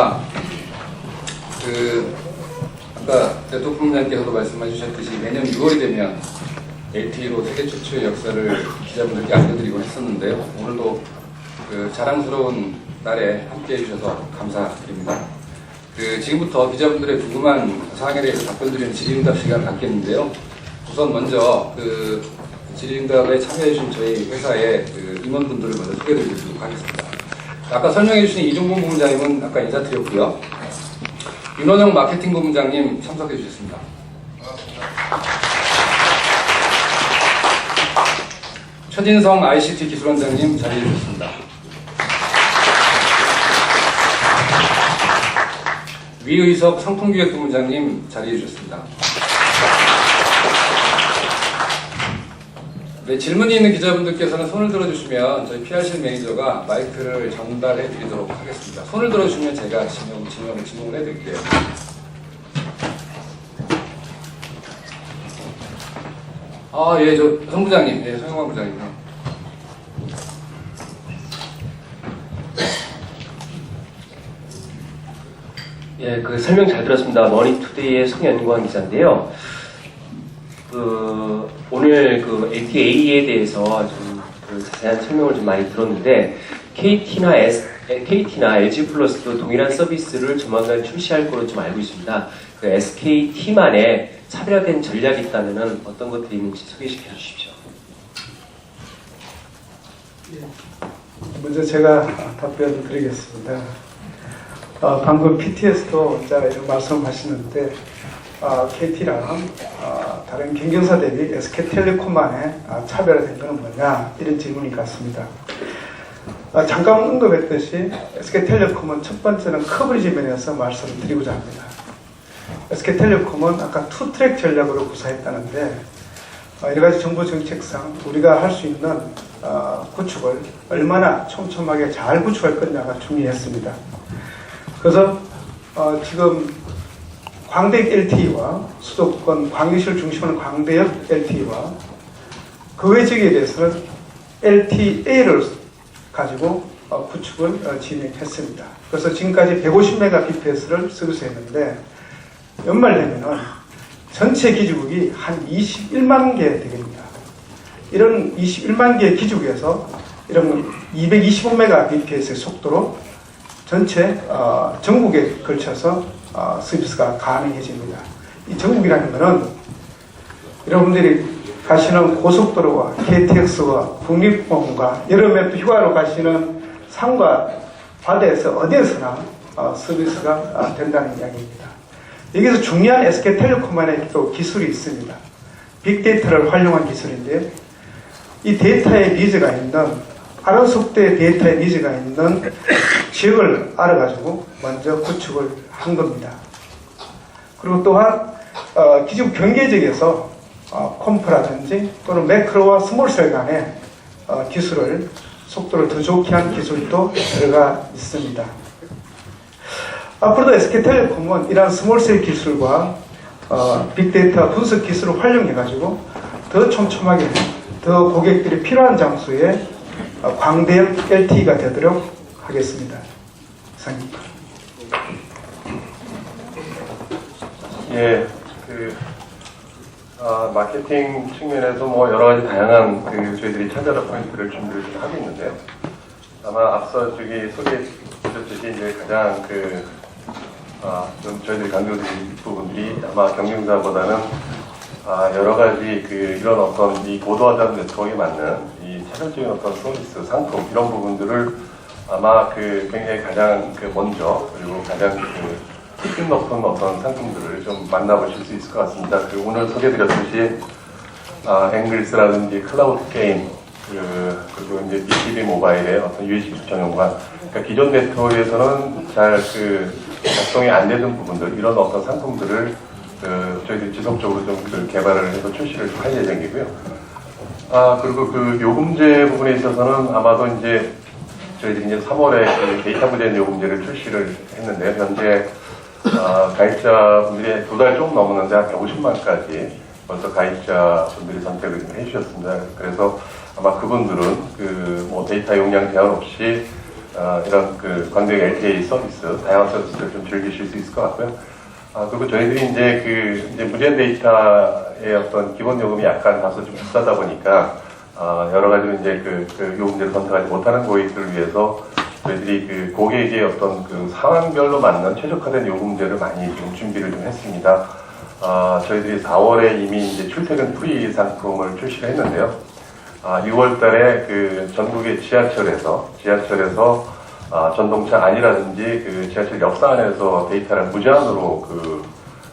아, 그 아까 대통령님께서도 말씀해 주셨듯이 매년 6월이 되면 LTE로 세계 최초의 역사를 기자분들께 알려드리고 했었는데요. 오늘도 그 자랑스러운 날에 함께해 주셔서 감사드립니다. 그 지금부터 기자분들의 궁금한 사항에 대해서 답변드리는 질의응답 시간을 갖겠는데요. 우선 먼저 그 질의응답에 참여해 주신 저희 회사의 그 임원분들을 먼저 소개해 드리도록 하겠습니다. 아까 설명해 주신 이종범 부문장님은 아까 인사드렸고요. 윤원영 마케팅 부문장님 참석해 주셨습니다. 최진성 ICT 기술원장님 자리해 주셨습니다. 위의석 상품기획부문장님 자리해 주셨습니다. 네, 질문이 있는 기자분들께서는 손을 들어주시면 저희 PR실 매니저가 마이크를 전달해 드리도록 하겠습니다. 손을 들어주시면 제가 진영, 진영을 진행을 해 드릴게요. 아, 예, 저, 성 부장님, 예, 성영환 부장님. 예, 그 설명 잘 들었습니다. 머니투데이의 송연광 기자인데요. 그 오늘 그 ATA에 대해서 좀 그 자세한 설명을 좀 많이 들었는데 KT나 S, KT나 LG 플러스도 동일한 서비스를 조만간 출시할 거로 좀 알고 있습니다. 그 SKT만의 차별화된 전략이 있다면 어떤 것들이 있는지 소개시켜 주십시오. 먼저 제가 답변을 드리겠습니다. 어, 방금 PTS도 말씀하시는데 어, KT랑 어, 다른 경쟁사 대비 SK텔레콤만의 아, 차별화된 것은 뭐냐 이런 질문이 같습니다. 아, 잠깐 언급했듯이 SK텔레콤은 첫 번째는 커버리지 면에서 말씀을 드리고자 합니다. SK텔레콤은 아까 투트랙 전략으로 구사했다는데 어, 여러 가지 정부 정책상 우리가 할 수 있는 어, 구축을 얼마나 촘촘하게 잘 구축할 거냐가 중요했습니다. 그래서 어, 지금 광대 LTE와 수도권 광역시를 중심으로 광대역 LTE와 그 외 지역에 대해서는 LTA를 가지고 어, 구축을 어, 진행했습니다. 그래서 지금까지 150메가bps를 서비스했는데 연말 되면은 전체 기지국이 한 21만 개 되겠습니다. 이런 21만 개의 기지국에서 이런 225메가bps의 속도로 전체 어, 전국에 걸쳐서 어, 서비스가 가능해집니다. 이 전국이라는 것은 여러분들이 가시는 고속도로와 KTX와 국립공원과 여름에 또 휴가로 가시는 산과 바다에서 어디에서나 어, 서비스가 어, 된다는 이야기입니다. 여기서 중요한 SK텔레콤만의 또 기술이 있습니다. 빅데이터를 활용한 기술인데 이 데이터의 니즈가 있는 빠른 속도의 데이터의 니즈가 있는 지역을 알아가지고 먼저 구축을 한 겁니다. 그리고 또한 어, 기존 경계지역에서 어, 컴프라든지 또는 매크로와 스몰셀 간의 어, 기술을 속도를 더 좋게 한 기술도 들어가 있습니다. 앞으로도 SK텔레콤은 이러한 스몰셀 기술과 어, 빅데이터 분석 기술을 활용해가지고 더 촘촘하게 더 고객들이 필요한 장소에 어, 광대역 LTE가 되도록 하겠습니다. 이상입니다. 예, 그 아, 마케팅 측면에서 뭐 여러 가지 다양한 그 저희들이 찾아라 포인트를 준비를 좀 하고 있는데요. 아마 앞서 저기 소개해 주셨듯이 이제 가장 그 아, 좀 저희들이 강조드린 부분들이 아마 경쟁사보다는 아, 여러 가지 그 이런 어떤 이 고도화된 네트워크에 맞는 이 차별적인 어떤 서비스, 상품 이런 부분들을 아마 그 굉장히 가장 그 먼저 그리고 가장 그 수준 높은 어떤 상품들을 좀 만나보실 수 있을 것 같습니다. 그 오늘 소개드렸듯이 아, 앵글스라든지 클라우드 게임 그, 그리고 이제 BTV 모바일의 어떤 USB 전용관 그러니까 기존 네트워크에서는 잘 그 작동이 안 되는 부분들 이런 어떤 상품들을 그 저희들이 지속적으로 좀 그 개발을 해서 출시를 할 예정이고요. 아 그리고 그 요금제 부분에 있어서는 아마도 이제 저희들이 이제 3월에 그 데이터 부재인 요금제를 출시를 했는데 현재 아, 가입자분들이 두달 조금 넘었는데 한 150만까지 벌써 가입자분들이 선택을 좀 해주셨습니다. 그래서 아마 그분들은 그 뭐 데이터 용량 제한 없이 어, 이런 그 광대역 LTE 서비스, 다양한 서비스를 좀 즐기실 수 있을 것 같고요. 아, 그리고 저희들이 이제 그 이제 무제한 데이터의 어떤 기본 요금이 약간 다소 좀 비싸다 보니까 아, 여러 가지로 이제 그, 그 요금제를 선택하지 못하는 고객들을 위해서 저희들이 그 고객의 어떤 그 상황별로 맞는 최적화된 요금제를 많이 지금 준비를 좀 했습니다. 아, 저희들이 4월에 이미 이제 출퇴근 프리 상품을 출시를 했는데요. 아, 6월 달에 그 전국의 지하철에서, 지하철에서 아, 전동차 안이라든지 그 지하철 역사 안에서 데이터를 무제한으로 그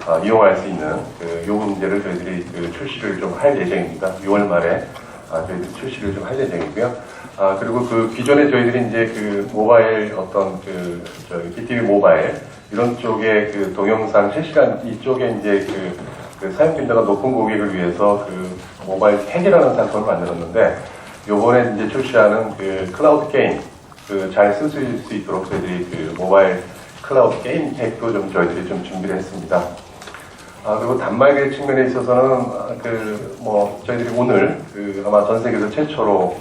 아, 이용할 수 있는 그 요금제를 저희들이 그 출시를 좀 할 예정입니다. 6월 말에 아, 저희들이 출시를 좀 할 예정이고요. 아, 그리고 그 기존에 저희들이 이제 그 모바일 어떤 그 저희 BTV 모바일 이런 쪽에 그 동영상 실시간 이쪽에 이제 그, 그 사용 빈도가 높은 고객을 위해서 그 모바일 팩이라는 상품을 만들었는데 요번에 이제 출시하는 그 클라우드 게임 그잘쓸수 있도록 저희들이 그 모바일 클라우드 게임 팩도 좀 저희들이 좀 준비를 했습니다. 아, 그리고 단말기 측면에 있어서는 그 뭐 저희들이 오늘 그 아마 전 세계에서 최초로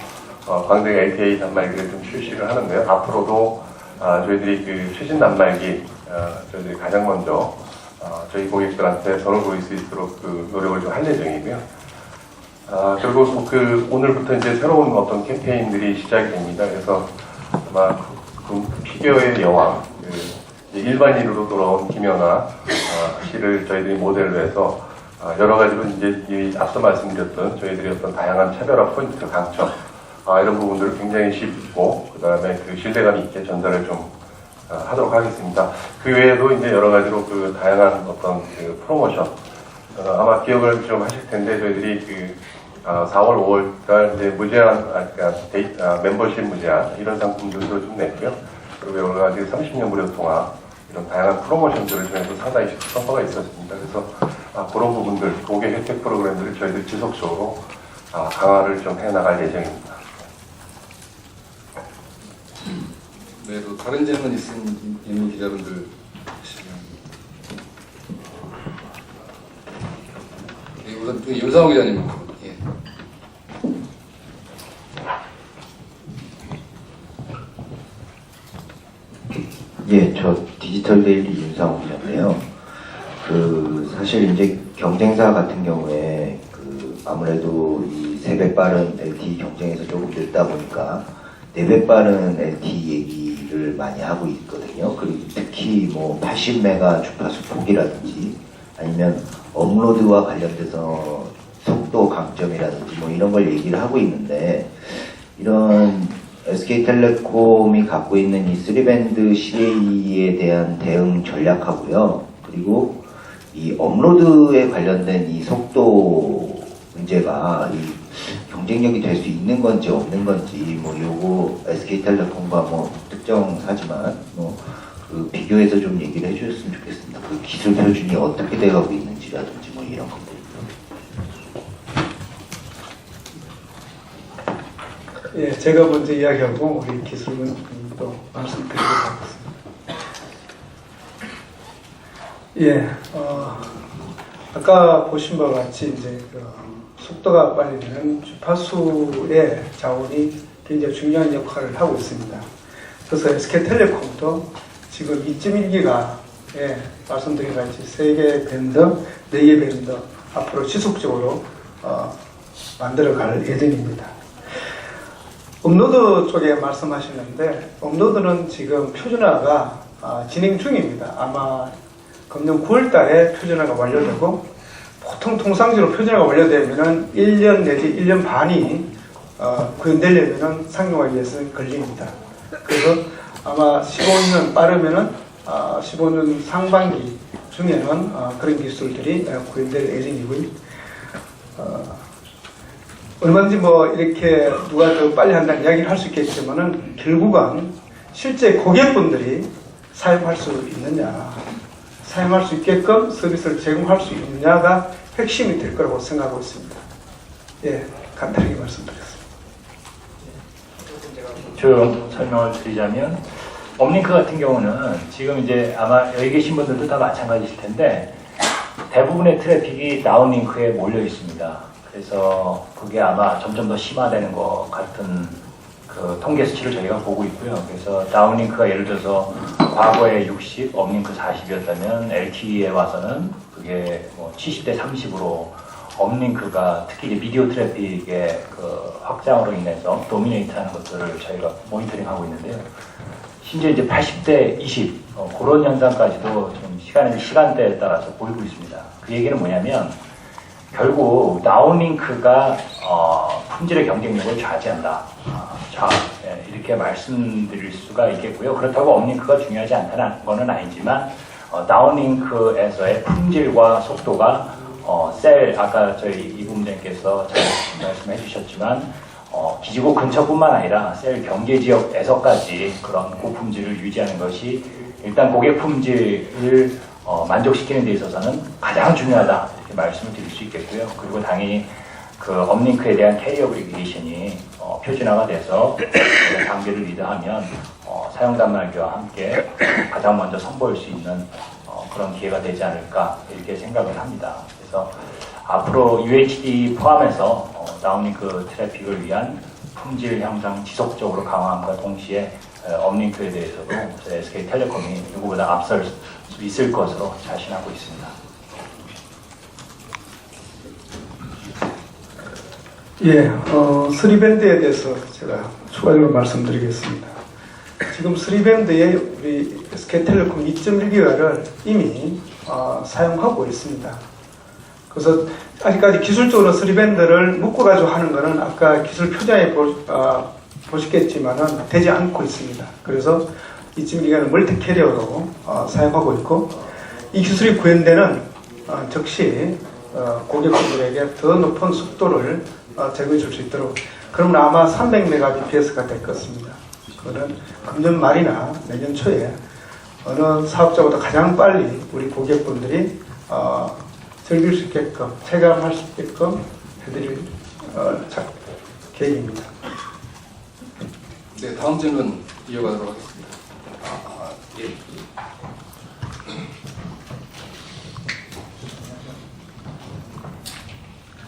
어, 광대 LTE 단말기를 좀 출시를 하는데요. 앞으로도 아, 저희들이 그 최신 단말기 아, 저희들이 가장 먼저 아, 저희 고객들한테 선을 보일 수 있도록 그 노력을 좀 할 예정이고요. 아, 그리고 뭐그 오늘부터 이제 새로운 어떤 캠페인들이 시작이 됩니다. 그래서 아마 그 피겨의 여왕, 그 이제 일반인으로 돌아온 김연아 아, 씨를 저희들이 모델로 해서 아, 여러 가지로 이제 이 앞서 말씀드렸던 저희들이 어떤 다양한 차별화 포인트 강점 아, 이런 부분들을 굉장히 쉽고 그 다음에 그 신뢰감 있게 전달을 좀 아, 하도록 하겠습니다. 그 외에도 이제 여러 가지로 그 다양한 어떤 그 프로모션 어, 아마 기억을 좀 하실 텐데 저희들이 그 아, 4월, 5월달 이제 무제한 아, 그러니까 데이, 아, 멤버십 무제한 이런 상품들도 좀 냈고요. 그리고 여러 가지 30년 무료 통화 이런 다양한 프로모션들을 통해서 상당히 성과가 있었습니다. 그래서 아, 그런 부분들 고객 혜택 프로그램들을 저희들 지속적으로 아, 강화를 좀 해나갈 예정입니다. 네, 또 다른 질문 있은 있는 기자분들. 네, 우선 그 윤상호 기자님. 예. 예, 저 디지털 데일리 윤상호 기자인데요. 그 사실 이제 경쟁사 같은 경우에 그 아무래도 이 세배 빠른 LTE 경쟁에서 조금 늦다 보니까 네배 빠른 LTE 얘기를 많이 하고 있거든요. 그리고 특히 뭐 80메가 주파수 폭이라든지 아니면 업로드와 관련돼서 속도 강점이라든지 뭐 이런 걸 얘기를 하고 있는데 이런 SK텔레콤이 갖고 있는 이 3밴드 CA에 대한 대응 전략하고요. 그리고 이 업로드에 관련된 이 속도 문제가 이 경쟁력이 될 수 있는 건지 없는 건지 뭐 요거 SK텔레콤과 뭐 특정사지만 뭐 그 비교해서 좀 얘기를 해주셨으면 좋겠습니다. 그 기술 표준이 어떻게 돼가고 있는지라든지 뭐 이런 것들. 예, 제가 먼저 이야기하고 우리 기술은 또 말씀드리도록 하겠습니다. 예, 어, 아까 보신 바와 같이 이제 그 속도가 빨리 되는 주파수의 자원이 굉장히 중요한 역할을 하고 있습니다. 그래서 SK텔레콤도 지금 2.1기가 예, 말씀드린 같이 3개 밴드, 4개 밴드 앞으로 지속적으로 어, 만들어갈 예정입니다. 업로드 쪽에 말씀하시는데 업로드는 지금 표준화가 아, 진행 중입니다. 아마 금년 9월 달에 표준화가 완료되고 보통 통상적으로 표준화가 완료되면은 1년 내지 1년 반이 어, 구현되려면은 상용화기 위해서는 걸립니다. 그래서 아마 15년 빠르면은 아, 15년 상반기 중에는 어, 그런 기술들이 어, 구현될 예정이고요. 어, 얼마든지 뭐 이렇게 누가 더 빨리 한다는 이야기를 할 수 있겠지만은 결국은 실제 고객분들이 사용할 수 있느냐, 사용할 수 있게끔 서비스를 제공할 수 있느냐가 핵심이 될 거라고 생각하고 있습니다. 예, 간단하게 말씀드렸습니다. 좀 설명을 드리자면 업링크 같은 경우는 지금 이제 아마 여기 계신 분들도 다 마찬가지실 텐데 대부분의 트래픽이 다운링크에 몰려 있습니다. 그래서 그게 아마 점점 더 심화되는 것 같은 그 통계 수치를 저희가 보고 있고요. 그래서 다운링크가 예를 들어서 과거에 60, 업링크 40이었다면 LTE에 와서는 그게 뭐 70대 30으로 업링크가 특히 이제 미디어 트래픽의 그 확장으로 인해서 도미네이트하는 것들을 저희가 모니터링하고 있는데요. 심지어 이제 80대 20 어, 그런 현상까지도 좀 시간의 시간대에 따라서 보이고 있습니다. 그 얘기는 뭐냐면 결국 다운링크가 어, 품질의 경쟁력을 좌지한다. 어, 좌, 예, 이렇게 말씀드릴 수가 있겠고요. 그렇다고 업링크가 중요하지 않다는 거는 아니지만 어, 다운링크에서의 품질과 속도가 어, 셀 아까 저희 이부님께서 잘 말씀해 주셨지만 어, 기지국 근처뿐만 아니라 셀 경계 지역에서까지 그런 고품질을 유지하는 것이 일단 고객 품질을 어, 만족시키는 데 있어서는 가장 중요하다 말씀을 드릴 수 있겠고요. 그리고 당연히 그 업링크에 대한 캐리어 그리게이션이 어, 표준화가 돼서 그 단계를 리드하면 어, 사용 단말기와 함께 가장 먼저 선보일 수 있는 어, 그런 기회가 되지 않을까 이렇게 생각을 합니다. 그래서 앞으로 UHD 포함해서 어, 다운링크 트래픽을 위한 품질 향상 지속적으로 강화함과 동시에 어, 업링크에 대해서도 SK텔레콤이 누구보다 앞설 수 있을 것으로 자신하고 있습니다. 예, 어, 3밴드에 대해서 제가 추가적으로 말씀드리겠습니다. 지금 3밴드에 우리 SK텔레콤 2.1기가를 이미 어, 사용하고 있습니다. 그래서 아직까지 기술적으로 3밴드를 묶어가지고 하는 것은 아까 기술 표장에 보, 어, 보시겠지만은 되지 않고 있습니다. 그래서 2.1기가는 멀티 캐리어로 어, 사용하고 있고 이 기술이 구현되는 어, 즉시 어, 고객분들에게 더 높은 속도를 어, 제공해 줄 수 있도록 그러면 아마 300mbps가 될 것입니다. 그거는 금년 말이나 내년 초에 어느 사업자보다 가장 빨리 우리 고객분들이 어, 즐길 수 있게끔 체감할 수 있게끔 해드릴 어, 자, 계획입니다. 네, 다음 질문 이어가도록 하겠습니다. 아, 예.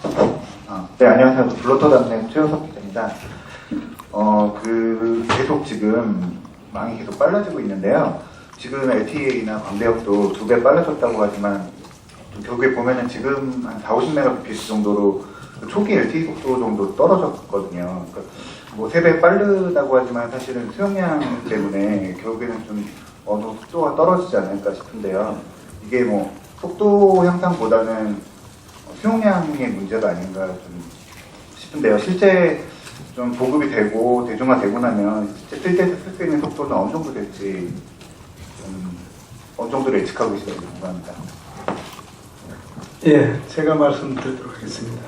아, 네, 안녕하세요. 블로터 담당 최효석 기자입니다. 어, 그, 계속 지금 망이 계속 빨라지고 있는데요. 지금 LTA나 광대역도 두 배 빨라졌다고 하지만, 또 결국에 보면은 지금 한 4, 50mbps 정도로 그 초기 LTE 속도 정도 떨어졌거든요. 그러니까 뭐세배 빠르다고 하지만 사실은 수용량 때문에 결국에는 좀 어느 속도가 떨어지지 않을까 싶은데요. 이게 뭐 속도 향상보다는 수용량의 문제가 아닌가 좀 싶은데요. 실제 좀 보급이 되고 대중화되고 나면 실제 쓸때쓸수 있는 속도는 어느 정도 될지 좀 어느 정도로 예측하고 계시는지 궁금합니다. 예, 제가 말씀드리도록 하겠습니다.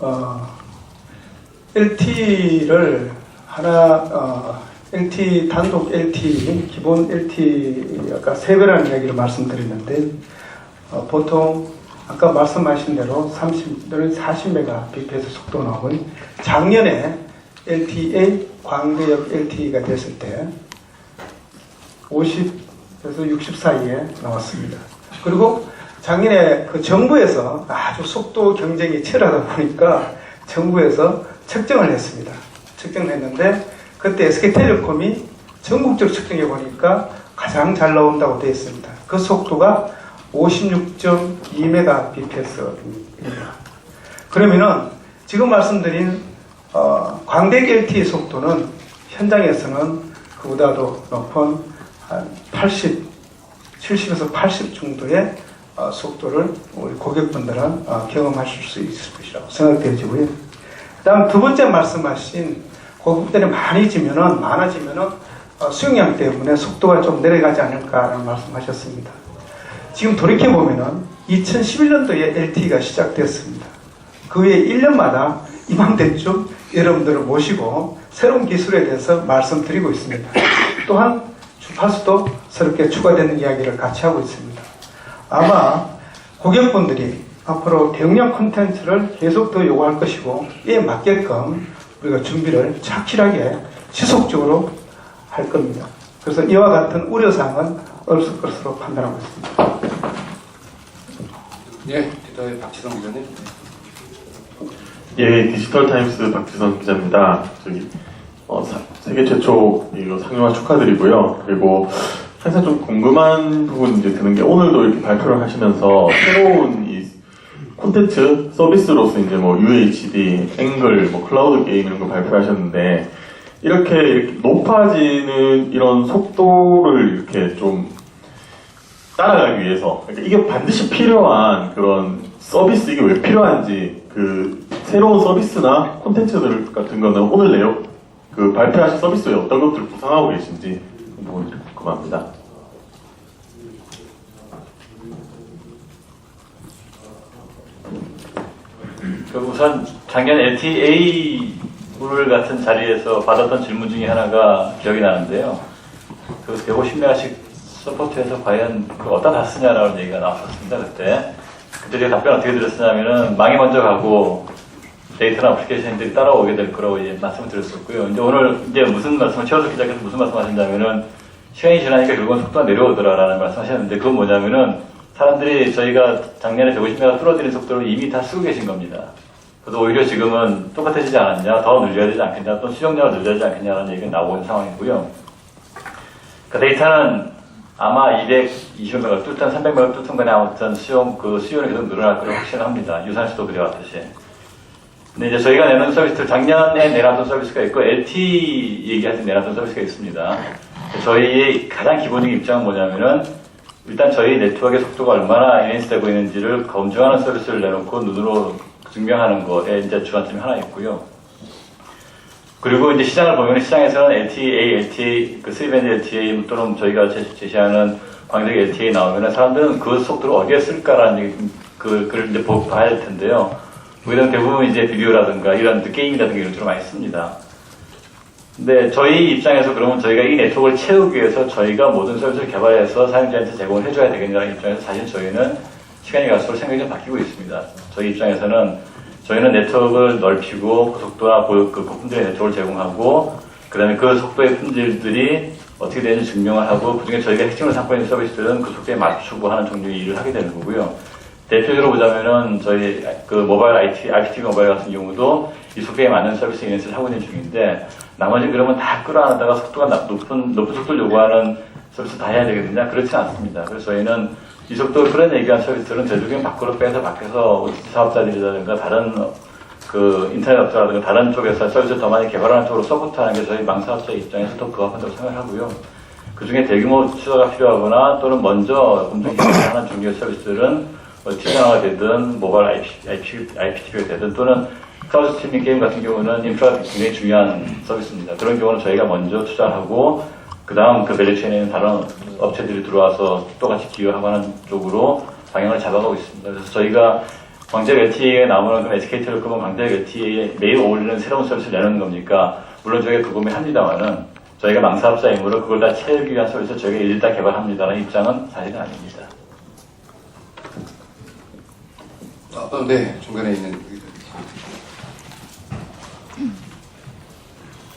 어, LT를 하나, 어, LT, 단독 LT, 기본 LT, 아까 세 배라는 이야기를 말씀드렸는데, 어, 보통 아까 말씀하신 대로 30, 또는 40mbps 속도 나오고, 작년에 LTA, 광대역 LTE가 됐을 때, 50에서 60 사이에 나왔습니다. 그리고 작년에 그 정부에서 아주 속도 경쟁이 치열하다 보니까 정부에서 측정을 했습니다. 측정을 했는데 그때 SK텔레콤이 전국적 측정해 보니까 가장 잘 나온다고 되어 있습니다. 그 속도가 56.2mbps입니다. 그러면은 지금 말씀드린 어, 광대 LTE 속도는 현장에서는 그보다도 높은 한 80, 70에서 80 정도의 어, 속도를 우리 고객분들은 어, 경험하실 수 있을 것이라고 생각되어지고요. 그 다음 두 번째 말씀하신 고객들이 많이 지면은, 많아지면은 어, 수용량 때문에 속도가 좀 내려가지 않을까라는 말씀하셨습니다. 지금 돌이켜보면은 2011년도에 LTE가 시작됐습니다. 그 후에 1년마다 이맘때쯤 여러분들을 모시고 새로운 기술에 대해서 말씀드리고 있습니다. 또한 주파수도 새롭게 추가되는 이야기를 같이 하고 있습니다. 아마 고객분들이 앞으로 대용량 콘텐츠를 계속 더 요구할 것이고 이에 맞게끔 우리가 준비를 착실하게 지속적으로 할 겁니다. 그래서 이와 같은 우려사항은 없을 것으로 판단하고 있습니다. 예, 기타의 박지성 기자님. 예, 디지털 타임스 박지선 기자입니다. 저기 어, 사- 세계 최초 이거 상용화 축하드리고요. 그리고 항상 좀 궁금한 부분 이제 드는 게 오늘도 이렇게 발표를 하시면서 새로운 이 콘텐츠 서비스로서 이제 뭐 UHD, 앵글, 뭐 클라우드 게임 이런 거 발표하셨는데 이렇게, 이렇게 높아지는 이런 속도를 이렇게 좀 따라가기 위해서 그러니까 이게 반드시 필요한 그런 서비스 이게 왜 필요한지 그 새로운 서비스나 콘텐츠들 같은 거는 오늘 내용 그 발표하신 서비스 외에 어떤 것들을 구상하고 계신지 그 부분이 궁금합니다. 그 우선 작년 LTA 물 같은 자리에서 받았던 질문 중에 하나가 기억이 나는데요. 그 150메가씩 서포트해서 과연 그 어디다 다 쓰냐라는 얘기가 나왔었습니다. 그때. 그때 제가 답변 어떻게 드렸으냐면은 망이 먼저 가고 데이터나 어플리케이션들이 따라오게 될 거라고 이제 말씀을 드렸었고요. 이제 오늘 이제 무슨 말씀을 최호석 기자께서 무슨 말씀 하셨냐면은 시간이 지나니까 결국은 속도가 내려오더라라는 말씀 하셨는데 그건 뭐냐면은 사람들이 저희가 작년에 150메가 뚫어지는 속도를 이미 다 쓰고 계신 겁니다. 그래서 오히려 지금은 똑같아지지 않았냐, 더 늘려야 되지 않겠냐, 또 수용량을 늘려야 되지 않겠냐라는 얘기가 나오고 있는 상황이고요. 그 데이터는 아마 220메가 뚫든 300메가 뚫든 간에 아무튼 수용, 그 수요는 계속 늘어날 거라고 확신합니다. 유산시도 그래왔듯이. 근데 이제 저희가 내는 서비스들 작년에 내놨던 서비스가 있고 LT 얘기할 때 내놨던 서비스가 있습니다. 저희의 가장 기본적인 입장은 뭐냐면은 일단 저희 네트워크의 속도가 얼마나 인핸스 되고 있는지를 검증하는 서비스를 내놓고 눈으로 증명하는 거에 이제 주안점이 하나 있고요. 그리고 이제 시장을 보면 시장에서는 LTA, LTA, 그 3밴드 LTA 또는 저희가 제- 제시하는 광적 LTA 나오면 사람들은 그 속도를 어디에 쓸까라는 그, 글 이제 보, 봐야 할 텐데요. 우리는 대부분 이제 비디오라든가 이런 게임이라든가 이런 쪽으로 많이 씁니다. 근데 저희 입장에서 그러면 저희가 이 네트워크를 채우기 위해서 저희가 모든 서비스를 개발해서 사용자한테 제공을 해줘야 되겠냐는 입장에서 사실 저희는 시간이 갈수록 생각이 좀 바뀌고 있습니다. 저희 입장에서는 저희는 네트워크를 넓히고 그 속도와 그, 그 부품들의 네트워크를 제공하고 그 다음에 그 속도의 품질들이 어떻게 되는지 증명을 하고 그중에 저희가 핵심으로 삼고 있는 서비스들은 그 속도에 맞추고 하는 종류의 일을 하게 되는 거고요. 대표적으로 보자면은 저희 그 모바일 IT, IPTV 모바일 같은 경우도 이 속도에 맞는 서비스 인넷을 하고 있는 중인데 나머지 그러면 다 끌어안다가 속도가 나- 높은, 높은 속도를 요구하는 서비스 다 해야 되거든요. 그렇지 않습니다. 그래서 저희는 이 속도를 끌어내기 위한 서비스들은 대중적인 밖으로 빼서 밖에서 사업자들이라든가 다른 그 인터넷 업체라든가 다른 쪽에서 서비스를 더 많이 개발하는 쪽으로 서포트하는 게 저희 망사업자 입장에서 더 부합한다고 생각하고요. 그 중에 대규모 투자가 필요하거나 또는 먼저 개발하는 종류의 서비스들은 뭐 티저나가 되든 모바일 IP, IP, IPTV가 되든 또는 클라우드 스트리밍 게임 같은 경우는 인프라가 굉장히 중요한 서비스입니다. 그런 경우는 저희가 먼저 투자하고 그 다음 그 밸류체인에 있는 다른 업체들이 들어와서 똑같이 기여하고 하는 쪽으로 방향을 잡아가고 있습니다. 그래서 저희가 광적 LTA에 나오는 그럼 SK텔레콤은 광적 LTA에 매일 어울리는 새로운 서비스를 내는 겁니까? 물론 저희가 그거에 합니다만은 저희가 망사업자이므로 그걸 다 채우기 위한 서비스를 저희가 일일 다 개발합니다라는 입장은 사실은 아닙니다. 어, 네, 중간에 있는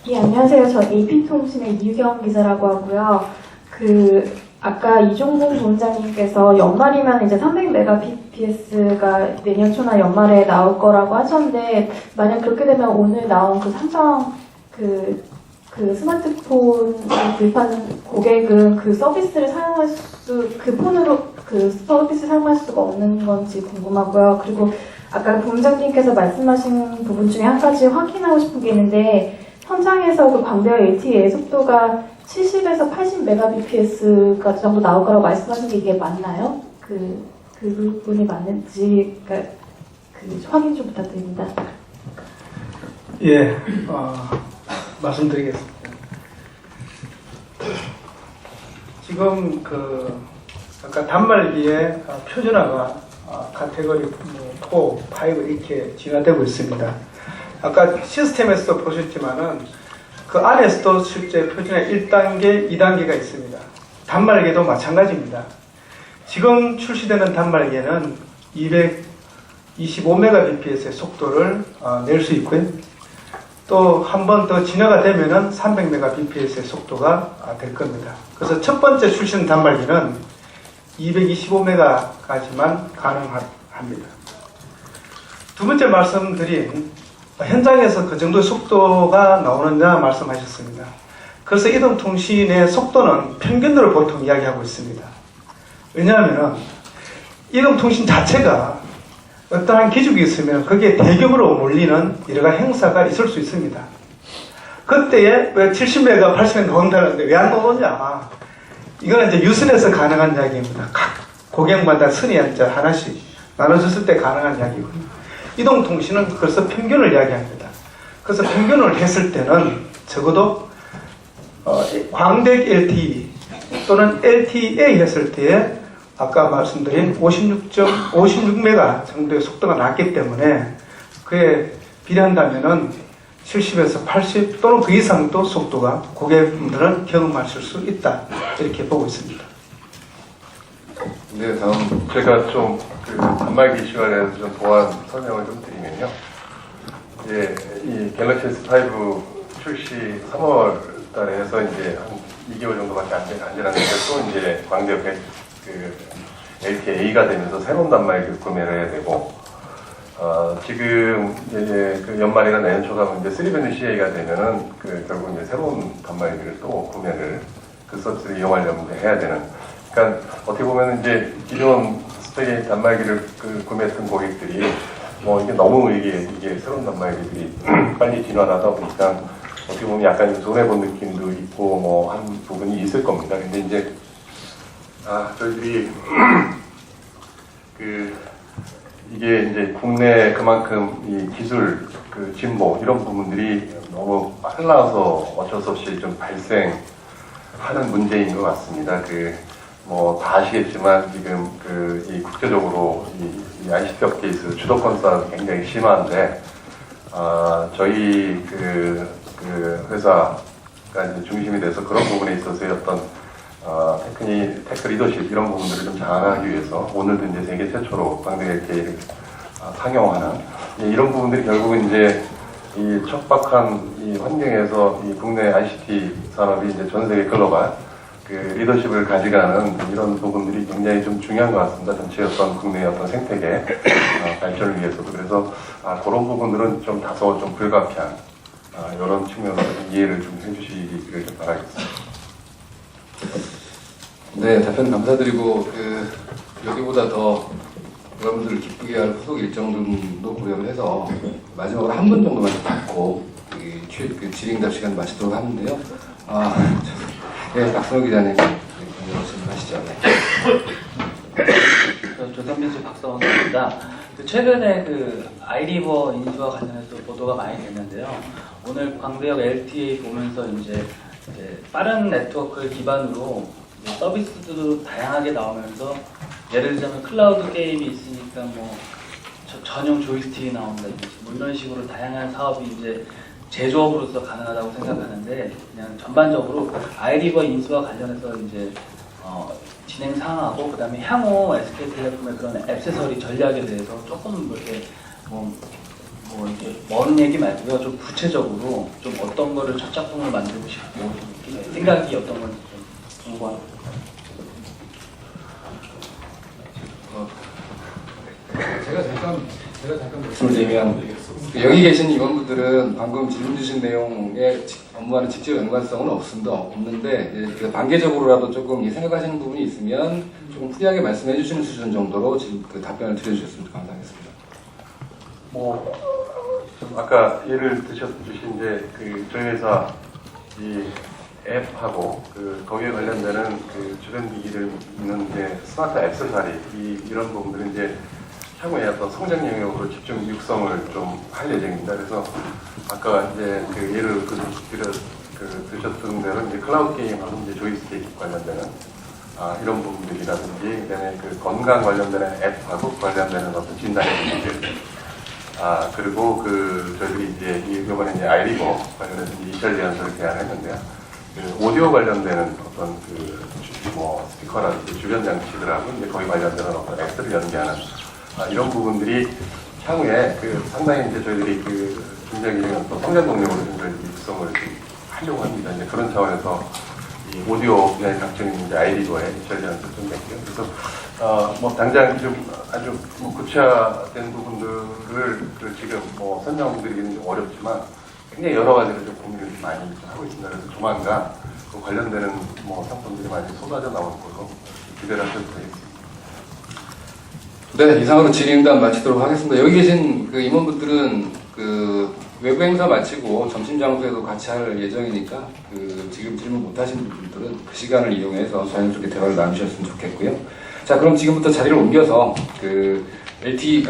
예, 안녕하세요. 저 AP통신의 이유경 기자라고 하고요. 그, 아까 이종공 본장님께서 연말이면 이제 300mbps가 내년 초나 연말에 나올 거라고 하셨는데, 만약 그렇게 되면 오늘 나온 그 삼성 그, 그 스마트폰을 구입하는 고객은 그 서비스를 사용할 수, 그 폰으로 그 서비스 사용할 수가 없는 건지 궁금하고요. 그리고 아까 본장님께서 말씀하신 부분 중에 한 가지 확인하고 싶은 게 있는데, 현장에서 그 광대와 LTE의 속도가 70에서 80mbps까지 정도 나올 거라고 말씀하신 게 이게 맞나요? 그, 그 부분이 맞는지, 그러니까 그 확인 좀 부탁드립니다. 예, 어, 말씀드리겠습니다. 지금 그 아까 단말기에 어, 표준화가 어, 카테고리 4, 5 이렇게 진화되고 있습니다. 아까 시스템에서도 보셨지만은 그 안에서도 실제 표준화 1단계, 2단계가 있습니다. 단말기도 마찬가지입니다. 지금 출시되는 단말기에는 225mbps의 속도를 어, 낼수 있고요. 또 한 번 더 진화가 되면은 300mbps의 속도가 아, 될 겁니다. 그래서 첫 번째 출시된 단말기는 225메가까지만 가능합니다. 두 번째 말씀드린 현장에서 그 정도의 속도가 나오느냐 말씀하셨습니다. 그래서 이동통신의 속도는 평균으로 보통 이야기하고 있습니다. 왜냐하면 이동통신 자체가 어떠한 기죽이 있으면 거기에 대규모로 몰리는 여러 가지 행사가 있을 수 있습니다. 그때에 왜 70메가, 80메가 나온다는데 왜안 나오냐? 이거는 이제 유선에서 가능한 이야기입니다. 각 고객마다 선이 이제 하나씩 나눠졌을 때 가능한 이야기거든요. 이동통신은 그래서 평균을 이야기합니다. 그래서 평균을 했을 때는 적어도 어, 광택 LTE 또는 LTE 했을 때에 아까 말씀드린 56.56메가 정도의 속도가 났기 때문에 그에 비례한다면은 70에서 80 또는 그 이상도 속도가 고객분들은 경험하실 수 있다 이렇게 보고 있습니다. 네, 다음 제가 좀 그 단말기 시간에 좀 보완 설명을 좀 드리면요. 이제 이 갤럭시 S5 출시 3월 달에 해서 이제 한 2개월 정도밖에 안, 되- 안 지났는데 또 이제 광대역에 그 LTA가 되면서 새로운 단말기를 구매를 해야 되고 어, 지금 이제 그 연말이나 내년 초가 이제 3밴드 CA가 되면은 그 결국 이제 새로운 단말기를 또 구매를 그 서비스를 이용하려면 해야 되는. 그러니까 어떻게 보면 이제 기존 스펙의 단말기를 그 구매했던 고객들이 뭐 이게 너무 이게 이게 새로운 단말기들이 빨리 진화하다 보니까 어떻게 보면 약간 좀 손해 본 느낌도 있고 뭐 한 부분이 있을 겁니다. 근데 이제 아 저희들이 그 이게 이제 국내 그만큼 이 기술 그 진보 이런 부분들이 너무 빨라서 어쩔 수 없이 좀 발생하는 문제인 것 같습니다. 그 뭐 다 아시겠지만 지금 그 이 국제적으로 이, 이 ICT 업계에서 주도권 싸움이 굉장히 심한데 아 저희 그, 그 회사가 이제 중심이 돼서 그런 부분에 있어서의 어떤 어, 테크니, 테크 리더십 이런 부분들을 좀 장악하기 위해서 오늘도 이제 세계 최초로 LTA를 아, 상용하는 예, 이런 부분들이 결국은 이제 이 척박한 이 환경에서 이 국내 ICT 산업이 이제 전 세계 글로벌 그 리더십을 가져가는 이런 부분들이 굉장히 좀 중요한 것 같습니다. 전체 어떤 국내의 어떤 생태계 어, 발전을 위해서도 그래서 아, 그런 부분들은 좀 다소 좀 불가피한 아, 이런 측면으로 좀 이해를 좀 해주시기를 좀 바라겠습니다. 네, 답변 감사드리고 그 여기보다 더 여러분들을 기쁘게 할 후속 일정도 고려를 해서 마지막으로 한 분 정도만 좀 받고 그 질의응답 시간 마치도록 하는데요. 아, 저- 네, 박성호 기자님, 네, 말씀하시죠. 네. 저 조선민수 박성호입니다. 그 최근에 그 아이리버 인수와 관련해서 보도가 많이 됐는데요. 오늘 광대역 LTE 보면서 이제, 빠른 네트워크를 기반으로 서비스도 다양하게 나오면서 예를 들자면 클라우드 게임이 있으니까 뭐 저- 전용 조이스틱이 나온다든지 뭐 이런 식으로 다양한 사업이 이제 제조업으로서 가능하다고 생각하는데 그냥 전반적으로 아이리버 인수와 관련해서 이제 어, 진행 상황하고 그다음에 향후 SK텔레콤의 그런 액세서리 전략에 대해서 조금 이렇게 뭐, 뭐 이렇게 먼 얘기 말고요 좀 구체적으로 좀 어떤 거를 첫 작품을 만들고 싶고 좀 생각이 어떤 건지 좀 궁금합니다. 어, 제가 잠깐 제가 잠깐 말씀을 드리면 그 여기 계신 임원분들은 방금 질문 주신 내용에 직- 업무와는 직접 연관성은 없습니다. 없는데 그 단계적으로라도 조금 이 생각하시는 부분이 있으면 조금 프리하게 말씀해 주시는 수준 정도로 지금 그 답변을 드려주셨으면 감사하겠습니다. 뭐, 좀 아까 예를 드셨, 주신 이제 그 저희 회사 이 앱하고 그 거기에 관련되는 그 주변 기기들 있는 이제 스마트 액세서리 이, 이런 부분들은 이제 향후에 어떤 성장 영역으로 집중 육성을 좀 할 예정입니다. 그래서 아까 이제 그 예를 그 드려 그 드셨던 대로 이제 클라우드 게임하고 이제 조이스틱 관련되는 아, 이런 부분들이라든지 그다음에 그 건강 관련되는 앱하고 관련되는 어떤 진단 기기들 아 그리고 그 저희들이 이제 이- 이번에 이제 아이리버 관련해서 이탈 제안서를 제안했는데요. 그 오디오 관련되는 어떤 그 뭐 스피커라든지 주변 장치들하고 이제 거기 관련되는 어떤 앱들을 연계하는 아, 이런 부분들이 향후에 그 상당히 이제 저희들이 그 굉장히 어떤 성장 동력으로 좀 저희들이 육성을 좀 하려고 합니다. 이제 그런 차원에서 이 오디오의 각종 이제 아이디와의 저희랑 설정됐고요. 그래서 어, 뭐 당장 좀 아주 뭐 구체화된 부분들을 그 지금 뭐 설명드리기는 좀 어렵지만 굉장히 여러 가지로 좀 고민을 좀 많이 좀 하고 있습니다. 그래서 조만간 그 관련되는 뭐 상품들이 많이 쏟아져 나올 거로 기대를 하셔도 되겠습니다. 네, 이상으로 질의응답 마치도록 하겠습니다. 여기 계신 그 임원분들은 그 외부 행사 마치고 점심 장소에도 같이 할 예정이니까 그 지금 질문 못 하신 분들은 그 시간을 이용해서 자연스럽게 대화를 나누셨으면 좋겠고요. 자, 그럼 지금부터 자리를 옮겨서 그 LT